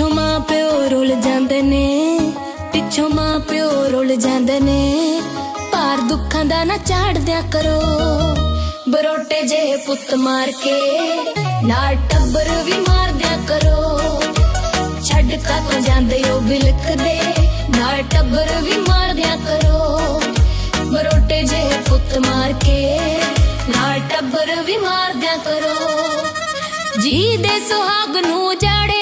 ਪਿੱਛੋਂ ਮਾਂ ਪਿਓ ਰੁੱਲ ਜਾਂਦੇ ਨੇ, ਪਿੱਛੋਂ ਮਾਂ ਪਿਓ ਰੁੱਲ ਜਾਂਦੇ ਨੇ। ਭਾਰ ਦੁੱਖਾਂ ਦਾ ਨਾ ਝਾੜ ਦਿਆ ਕਰੋ, ਬਰੋਟੇ ਜੇ ਪੁੱਤ ਮਾਰ ਕੇ, ਨਾਲ ਟੱਬਰ ਵੀ ਮਾਰ ਕਰੋ। ਛੱਡ ਤੱਕ ਜਾਂਦੇ ਹੋ ਬਿਲਕਦੇ, ਨਾਲ ਟੱਬਰ ਵੀ ਮਾਰਦਿਆ ਕਰੋ। ਬਰੋਟੇ ਜੇ ਪੁੱਤ ਮਾਰ ਕੇ, ਨਾਲ ਟੱਬਰ ਵੀ ਮਾਰਦਿਆ ਕਰੋ। ਜੀ ਦੇ ਸੁਹਾਗ ਨੂੰ ਜਾੜੇ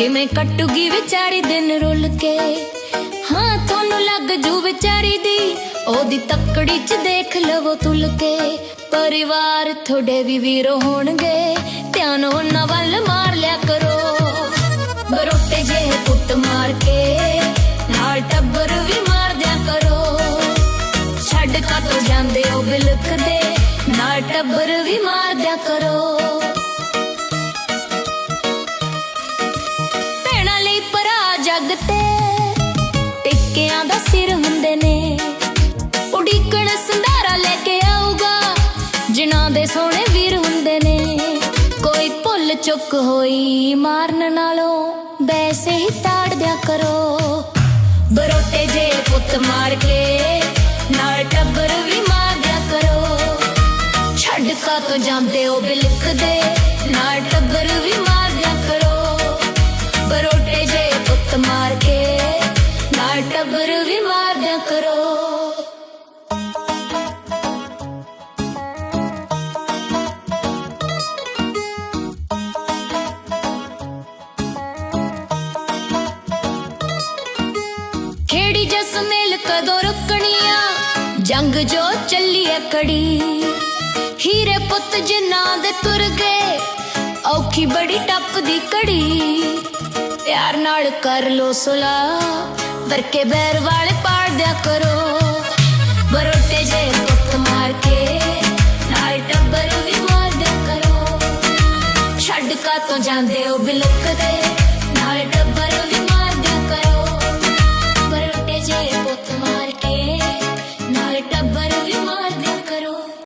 ਕਿਵੇਂ ਕੱਟੂਗੀ ਵਿਚਾਰੀ ਦਿਨ ਰੁੱਲ ਕੇ? ਹਾਂ, ਤੁਹਾਨੂੰ ਲੱਗ ਜੂ ਵਿਚਾਰੀ ਦੀ, ਉਹਦੀ ਤੱਕੜੀ 'ਚ ਦੇਖ ਲਵੋ ਤੁਲ ਕੇ। ਪਰਿਵਾਰ ਤੁਹਾਡੇ ਵੀ ਵੀਰ ਹੋਣਗੇ, ਧਿਆਨ ਉਹਨਾਂ ਵੱਲ ਮਾਰ ਲਿਆ ਕਰੋ। ਬਰੋਟੇ ਜੇ ਪੁੱਤ ਮਾਰ ਕੇ, ਨਾਲ ਟੱਬਰ ਵੀ ਮਾਰ ਦਿਆ ਕਰੋ। ਛੱਡ ਕਾਤੋਂ ਜਾਂਦੇ ਹੋ ਬਿਲਕਦੇ, ਨਾਲ ਟੱਬਰ ਵੀ ਮਾਰ ਦਿਆ ਕਰੋ। ਤੇ ਟਿੱਕਿਆਂ ਦਾ ਸਿਰ ਹੁੰਦੇ ਨੇ। ਉਡੀਕਣ ਸੰਧਾਰਾ ਲੈ ਕੇ ਆਊਗਾ। ਜਿਨ੍ਹਾਂ ਦੇ ਸੋਹਣੇ ਵੀਰ ਹੁੰਦੇ ਨੇ। ਕੋਈ ਭੁੱਲ ਚੁੱਕ ਹੋਈ ਮਾਰਨ ਨਾਲੋਂ ਵੈਸੇ ਹੀ ਤਾੜ ਦਿਆ ਕਰੋ। ਬਰੋਟੇ ਜੇ ਪੁੱਤ ਮਾਰ ਕੇ ਨਾਲ ਟੱਬਰ ਵੀ ਮਾਰ ਦਿਆ ਕਰੋ। ਛੱਡ ਕਾ ਤੋ ਜਾਂਦੇ ਹੋ ਬਿਲਕਦੇ। ਨਾਲ ਟੱਬਰ ਰੁਕਣੀਆਂ ਜੋ ਚੱਲੀ ਐ ਹੀਰੇ ਪੁੱਤ ਜਿਨ੍ਹਾਂ ਦੇ ਤੁਰ ਗਏ, ਔਖੀ ਬੜੀ ਟੱਪ ਦੀ ਕੜੀ ਪਿਆਰ ਨਾਲ ਕਰ ਲੋ ਸੁਲਾ, ਵਰਕੇ ਬੈਰ ਵਾਲੇ ਪਾੜ ਦਿਆ ਕਰੋ। ਬਰੋਟੇ ਜੇ ਪੁੱਤ ਮਾਰ ਕੇ, ਨਾਲ ਟੱਬਰ ਵੀ ਮਾਰ ਦਿਆ ਕਰੋ। ਛੱਡ ਕਾ ਤੋਂ ਜਾਂਦੇ